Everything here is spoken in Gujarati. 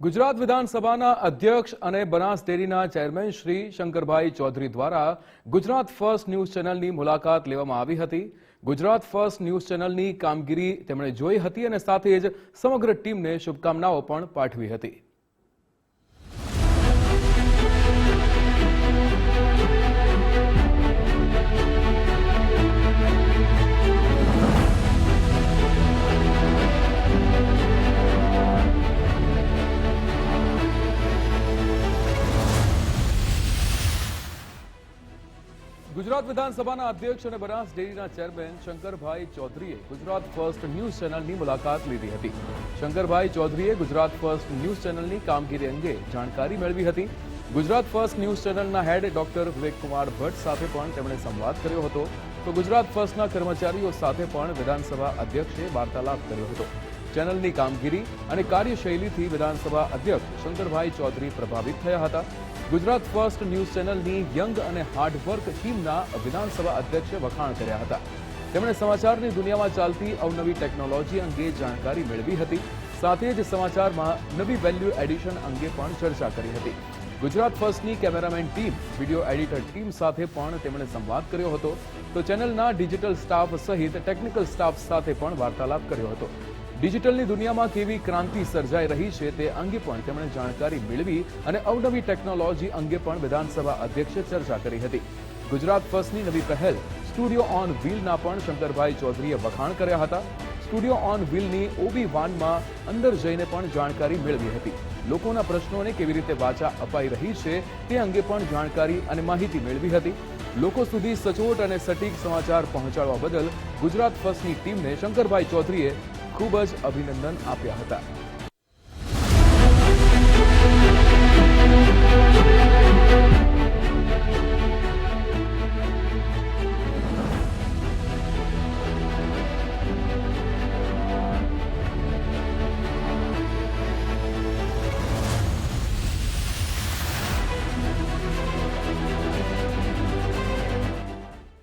ગુજરાત વિધાનસભાના અધ્યક્ષ અને બનાસ ડેરીના ચેરમેન શ્રી શંકરભાઈ ચૌધરી દ્વારા ગુજરાત ફર્સ્ટ ન્યૂઝ ચેનલની મુલાકાત લેવામાં આવી હતી. ગુજરાત ફર્સ્ટ ન્યૂઝ ચેનલની કામગીરી તેમણે જોઈ હતી અને સાથે જ સમગ્ર ટીમને શુભકામનાઓ પણ પાઠવી હતી. ગુજરાત વિધાનસભાના અધ્યક્ષ અને બનાસ ડેરીના ચેરમેન શંકરભાઈ ચૌધરીએ ગુજરાત ફર્સ્ટ ન્યૂઝ ચેનલની મુલાકાત લીધી હતી. શંકરભાઈ ચૌધરીએ ગુજરાત ફર્સ્ટ ન્યૂઝ ચેનલની કામગીરી અંગે જાણકારી મેળવી હતી. ગુજરાત ફર્સ્ટ ન્યૂઝ ચેનલના હેડ ડોક્ટર વિવેકકુમાર ભટ્ટ સાથે પણ તેમણે સંવાદ કર્યો હતો. તો ગુજરાત ફર્સ્ટના કર્મચારીઓ સાથે પણ વિધાનસભા અધ્યક્ષે વાર્તાલાપ કર્યો હતો. ચેનલની કામગીરી અને કાર્યશૈલીથી વિધાનસભા અધ્યક્ષ શંકરભાઈ ચૌધરી પ્રભાવિત થયા હતા. ગુજરાત ફર્સ્ટ ન્યૂઝ ચેનલની યંગ અને હાર્ડવર્ક ટીમના વિધાનસભા અધ્યક્ષે વખાણ કર્યા હતા. તેમણે સમાચારની દુનિયામાં ચાલતી અવનવી ટેકનોલોજી અંગે જાણકારી મેળવી હતી. સાથે જ સમાચારમાં નવી વેલ્યુ એડિશન અંગે પણ ચર્ચા કરી હતી. Gujarat ફર્સ્ટની cameraman team, video editor team સાથે પણ તેમણે સંવાદ કર્યો હતો. તો ચેનલના ડિજિટલ સ્ટાફ સહિત ટેકનિકલ સ્ટાફ સાથે પણ વાર્તાલાપ કર્યો હતો. ડિજિટલની દુનિયામાં કેવી ક્રાંતિ સર્જાઈ રહી છે તે અંગે પણ તેમણે જાણકારી મેળવી અને અવનવી ટેકનોલોજી અંગે પણ વિધાનસભા અધ્યક્ષે ચર્ચા કરી હતી. ગુજરાત ફર્સ્ટની નવી પહેલ, સ્ટુડિયો ઓન વ્હીલના પણ શંકરભાઈ ચૌધરીએ વખાણ કર્યા હતા. સ્ટુડિયો ઓન વ્હીલની ઓબી વાનમાં અંદર જઈને પણ જાણકારી મેળવી હતી. લોકોના પ્રશ્નોને કેવી રીતે વાચા અપાઈ રહી છે તે અંગે પણ જાણકારી અને માહિતી મેળવી હતી. લોકો સુધી સચોટ અને સટીક સમાચાર પહોંચાડવા બદલ ગુજરાત ફર્સ્ટની ટીમને શંકરભાઈ ચૌધરીએ ખૂબ જ અભિનંદન આપ્યા હતા.